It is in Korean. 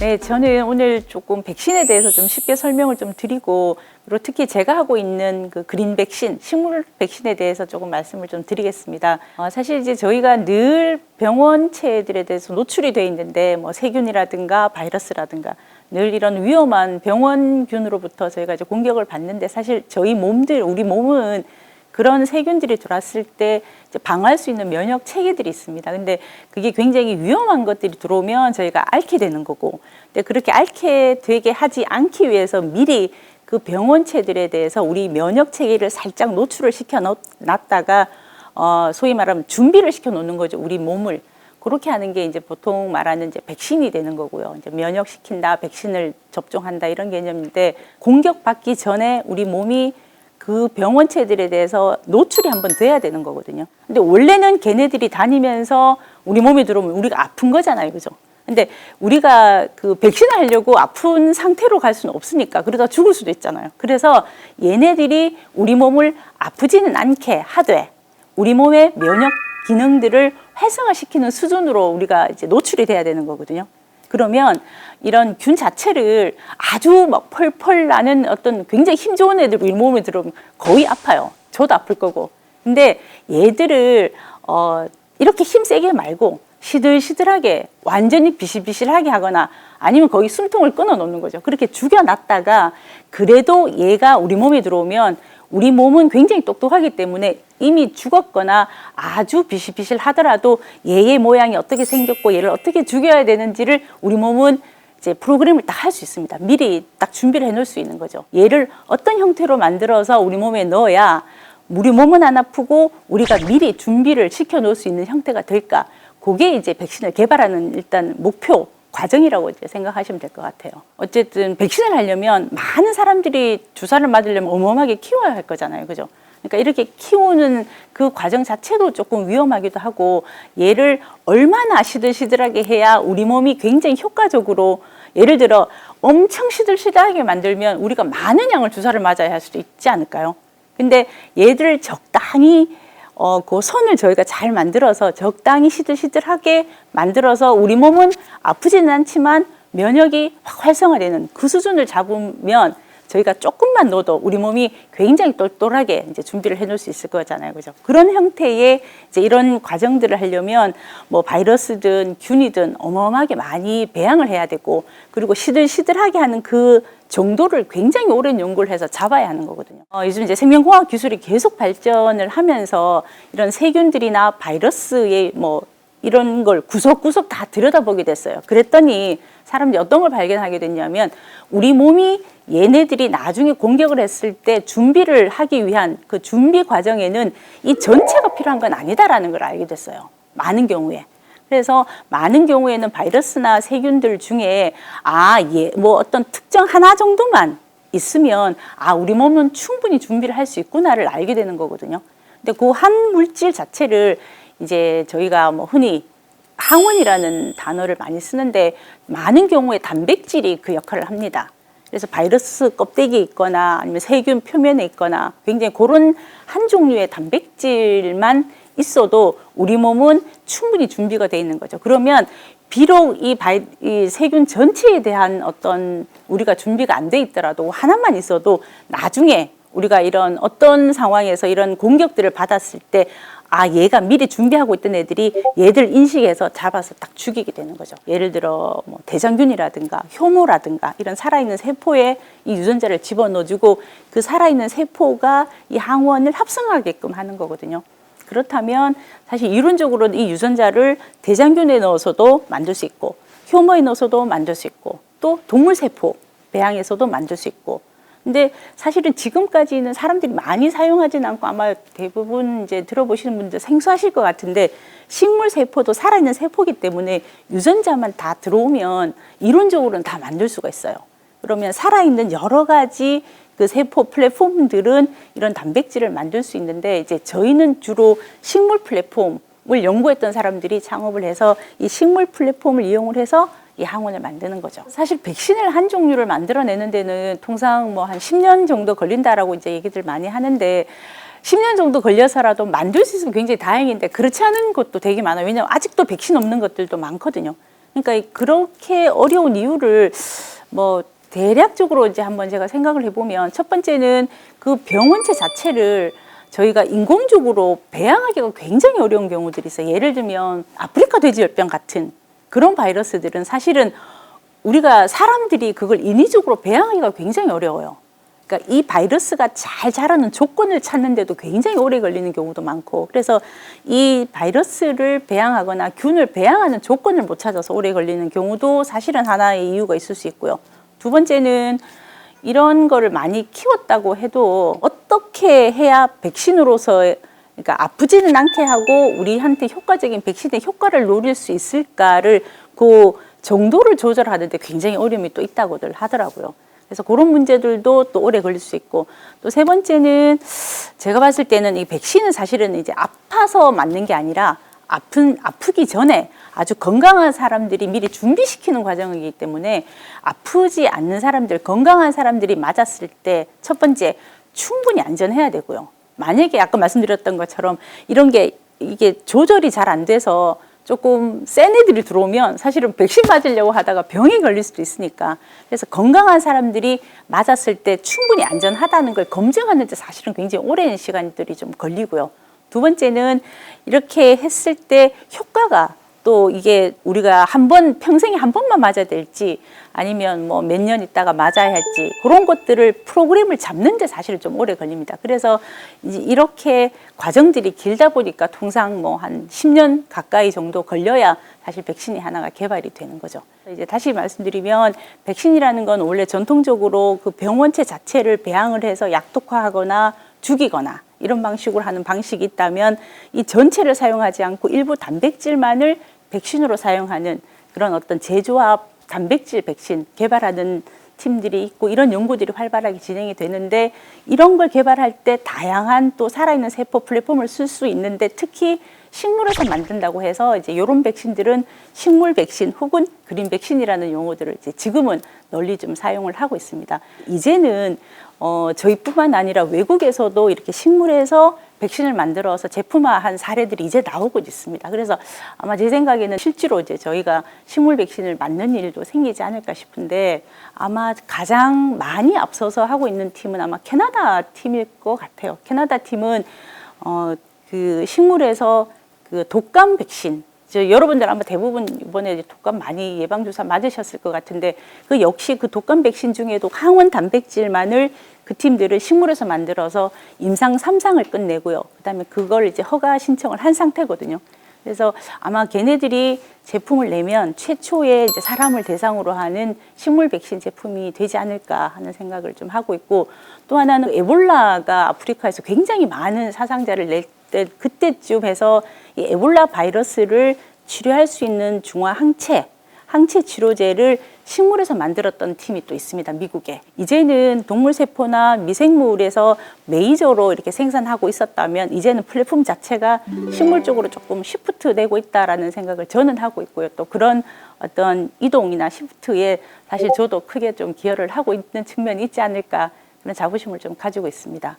네, 저는 오늘 조금 백신에 대해서 좀 쉽게 설명을 좀 드리고 그리고 특히 제가 하고 있는 그 그린 백신, 식물 백신에 대해서 조금 말씀을 좀 드리겠습니다. 어, 사실 이제 저희가 늘 병원체들에 대해서 노출이 돼 있는데 뭐 세균이라든가 바이러스라든가 늘 이런 위험한 병원균으로부터 저희가 이제 공격을 받는데 사실 저희 몸들, 우리 몸은 그런 세균들이 들어왔을 때 이제 방어할 수 있는 면역 체계들이 있습니다. 근데 그게 굉장히 위험한 것들이 들어오면 저희가 앓게 되는 거고, 근데 그렇게 앓게 되게 하지 않기 위해서 미리 그 병원체들에 대해서 우리 면역 체계를 살짝 노출을 시켜 놓- 놨다가 어, 소위 말하면 준비를 시켜 놓는 거죠. 우리 몸을. 그렇게 하는 게 이제 보통 말하는 이제 백신이 되는 거고요. 이제 면역시킨다, 백신을 접종한다 이런 개념인데 공격받기 전에 우리 몸이 그 병원체들에 대해서 노출이 한번 돼야 되는 거거든요. 근데 원래는 걔네들이 다니면서 우리 몸에 들어오면 우리가 아픈 거잖아요. 그죠? 근데 우리가 그 백신을 하려고 아픈 상태로 갈 수는 없으니까 그러다 죽을 수도 있잖아요. 그래서 얘네들이 우리 몸을 아프지는 않게 하되 우리 몸의 면역 기능들을 활성화시키는 수준으로 우리가 이제 노출이 돼야 되는 거거든요. 그러면 이런 균 자체를 아주 막 펄펄 나는 어떤 굉장히 힘 좋은 애들 우리 몸에 들어오면 거의 아파요. 저도 아플 거고. 근데 얘들을 어 이렇게 힘 세게 말고 시들시들하게 완전히 비실비실하게 하거나 아니면 거의 숨통을 끊어 놓는 거죠. 그렇게 죽여놨다가 그래도 얘가 우리 몸에 들어오면 우리 몸은 굉장히 똑똑하기 때문에 이미 죽었거나 아주 비실비실 하더라도 얘의 모양이 어떻게 생겼고 얘를 어떻게 죽여야 되는지를 우리 몸은 이제 프로그램을 딱 할 수 있습니다. 미리 딱 준비를 해 놓을 수 있는 거죠. 얘를 어떤 형태로 만들어서 우리 몸에 넣어야 우리 몸은 안 아프고 우리가 미리 준비를 시켜 놓을 수 있는 형태가 될까? 그게 이제 백신을 개발하는 일단 목표 과정이라고 이제 생각하시면 될 것 같아요. 어쨌든 백신을 하려면 많은 사람들이 주사를 맞으려면 어마어마하게 키워야 할 거잖아요. 그죠? 그러니까 이렇게 키우는 그 과정 자체도 조금 위험하기도 하고 얘를 얼마나 시들시들하게 해야 우리 몸이 굉장히 효과적으로 예를 들어 엄청 시들시들하게 만들면 우리가 많은 양을 주사를 맞아야 할 수도 있지 않을까요? 근데 얘들을 적당히 어, 그 선을 저희가 잘 만들어서 적당히 시들시들하게 만들어서 우리 몸은 아프지는 않지만 면역이 확 활성화되는 그 수준을 잡으면 저희가 조금만 넣어도 우리 몸이 굉장히 똘똘하게 이제 준비를 해놓을 수 있을 거잖아요. 그죠? 그런 형태의 이제 이런 과정들을 하려면 뭐 바이러스든 균이든 어마어마하게 많이 배양을 해야 되고 그리고 시들시들하게 하는 그 정도를 굉장히 오랜 연구를 해서 잡아야 하는 거거든요. 어, 요즘 이제 생명공학 기술이 계속 발전을 하면서 이런 세균들이나 바이러스의 뭐 이런 걸 구석구석 다 들여다보게 됐어요. 그랬더니 사람들이 어떤 걸 발견하게 됐냐면 우리 몸이 얘네들이 나중에 공격을 했을 때 준비를 하기 위한 그 준비 과정에는 이 전체가 필요한 건 아니다라는 걸 알게 됐어요. 많은 경우에. 그래서 많은 경우에는 바이러스나 세균들 중에 아, 예, 뭐 어떤 특정 하나 정도만 있으면 아, 우리 몸은 충분히 준비를 할 수 있구나를 알게 되는 거거든요. 근데 그 한 물질 자체를 이제 저희가 뭐 흔히 항원이라는 단어를 많이 쓰는데 많은 경우에 단백질이 그 역할을 합니다. 그래서 바이러스 껍데기에 있거나 아니면 세균 표면에 있거나 굉장히 그런 한 종류의 단백질만 있어도 우리 몸은 충분히 준비가 돼 있는 거죠. 그러면 비록 이, 바이, 이 세균 전체에 대한 어떤 우리가 준비가 안 돼 있더라도 하나만 있어도 나중에 우리가 이런 어떤 상황에서 이런 공격들을 받았을 때 아, 얘가 미리 준비하고 있던 애들이 얘들 인식해서 잡아서 딱 죽이게 되는 거죠. 예를 들어 뭐 대장균이라든가 효모라든가 이런 살아있는 세포에 이 유전자를 집어넣어주고 그 살아있는 세포가 이 항원을 합성하게끔 하는 거거든요. 그렇다면 사실 이론적으로는 이 유전자를 대장균에 넣어서도 만들 수 있고 효모에 넣어서도 만들 수 있고 또 동물 세포 배양에서도 만들 수 있고 근데 사실은 지금까지는 사람들이 많이 사용하진 않고 아마 대부분 이제 들어보시는 분들 생소하실 것 같은데 식물 세포도 살아있는 세포기 때문에 유전자만 다 들어오면 이론적으로는 다 만들 수가 있어요. 그러면 살아있는 여러 가지 그 세포 플랫폼들은 이런 단백질을 만들 수 있는데 이제 저희는 주로 식물 플랫폼을 연구했던 사람들이 창업을 해서 이 식물 플랫폼을 이용을 해서 이 항원을 만드는 거죠. 사실 백신을 한 종류를 만들어내는 데는 통상 뭐 한 10년 정도 걸린다라고 이제 얘기들 많이 하는데 10년 정도 걸려서라도 만들 수 있으면 굉장히 다행인데 그렇지 않은 것도 되게 많아요. 왜냐하면 아직도 백신 없는 것들도 많거든요. 그러니까 이- 그렇게 어려운 이유를 뭐 대략적으로 이제 한번 제가 생각을 해보면 첫 번째는 그 병원체 자체를 저희가 인공적으로 배양하기가 굉장히 어려운 경우들이 있어요. 예를 들면 아프리카 돼지열병 같은 그런 바이러스들은 사실은 우리가 사람들이 그걸 인위적으로 배양하기가 굉장히 어려워요. 그러니까 이 바이러스가 잘 자라는 조건을 찾는데도 굉장히 오래 걸리는 경우도 많고 그래서 이 바이러스를 배양하거나 균을 배양하는 조건을 못 찾아서 오래 걸리는 경우도 사실은 하나의 이유가 있을 수 있고요. 두 번째는 이런 거를 많이 키웠다고 해도 어떻게 해야 백신으로서 그러니까 아프지는 않게 하고 우리한테 효과적인 백신의 효과를 노릴 수 있을까를 그 정도를 조절하는데 굉장히 어려움이 또 있다고들 하더라고요. 그래서 그런 문제들도 또 오래 걸릴 수 있고 또 세 번째는 제가 봤을 때는 이 백신은 사실은 이제 아파서 맞는 게 아니라 아픈 아프기 전에 아주 건강한 사람들이 미리 준비시키는 과정이기 때문에 아프지 않는 사람들 건강한 사람들이 맞았을 때 첫 번째 충분히 안전해야 되고요. 만약에 아까 말씀드렸던 것처럼 이런 게 이게 조절이 잘 안 돼서 조금 센 애들이 들어오면 사실은 백신 맞으려고 하다가 병이 걸릴 수도 있으니까 그래서 건강한 사람들이 맞았을 때 충분히 안전하다는 걸 검증하는데 사실은 굉장히 오랜 시간들이 좀 걸리고요. 두 번째는 이렇게 했을 때 효과가 또 이게 우리가 한 번 평생에 한 번만 맞아야 될지 아니면 뭐 몇 년 있다가 맞아야 할지 그런 것들을 프로그램을 잡는데 사실 좀 오래 걸립니다. 그래서 이제 이렇게 과정들이 길다 보니까 통상 뭐 한 10년 가까이 정도 걸려야 사실 백신이 하나가 개발이 되는 거죠. 이제 다시 말씀드리면 백신이라는 건 원래 전통적으로 그 병원체 자체를 배양을 해서 약독화하거나 죽이거나 이런 방식으로 하는 방식이 있다면 이 전체를 사용하지 않고 일부 단백질만을 백신으로 사용하는 그런 어떤 제조합 단백질 백신 개발하는 팀들이 있고 이런 연구들이 활발하게 진행이 되는데 이런 걸 개발할 때 다양한 또 살아있는 세포 플랫폼을 쓸 수 있는데 특히 식물에서 만든다고 해서 이제 이런 백신들은 식물 백신 혹은 그린 백신이라는 용어들을 이제 지금은 널리 좀 사용을 하고 있습니다. 이제는 어, 저희뿐만 아니라 외국에서도 이렇게 식물에서 백신을 만들어서 제품화한 사례들이 이제 나오고 있습니다. 그래서 아마 제 생각에는 실제로 이제 저희가 식물 백신을 맞는 일도 생기지 않을까 싶은데 아마 가장 많이 앞서서 하고 있는 팀은 아마 캐나다 팀일 것 같아요. 캐나다 팀은 어, 그 식물에서 그 독감 백신 저 여러분들 아마 대부분 이번에 독감 많이 예방 주사 맞으셨을 것 같은데 그 역시 그 독감 백신 중에도 항원 단백질만을 그 팀들을 식물에서 만들어서 임상 3상을 끝내고요. 그다음에 그걸 이제 허가 신청을 한 상태거든요. 그래서 아마 걔네들이 제품을 내면 최초의 이제 사람을 대상으로 하는 식물 백신 제품이 되지 않을까 하는 생각을 좀 하고 있고 또 하나는 에볼라가 아프리카에서 굉장히 많은 사상자를 낼 때 그때쯤 해서 이 에볼라 바이러스를 치료할 수 있는 중화 항체 항체 치료제를 식물에서 만들었던 팀이 또 있습니다. 미국에. 이제는 동물 세포나 미생물에서 메이저로 이렇게 생산하고 있었다면 이제는 플랫폼 자체가 식물 쪽으로 조금 시프트 되고 있다라는 생각을 저는 하고 있고요. 또 그런 어떤 이동이나 시프트에 사실 저도 크게 좀 기여를 하고 있는 측면이 있지 않을까 그런 자부심을 좀 가지고 있습니다.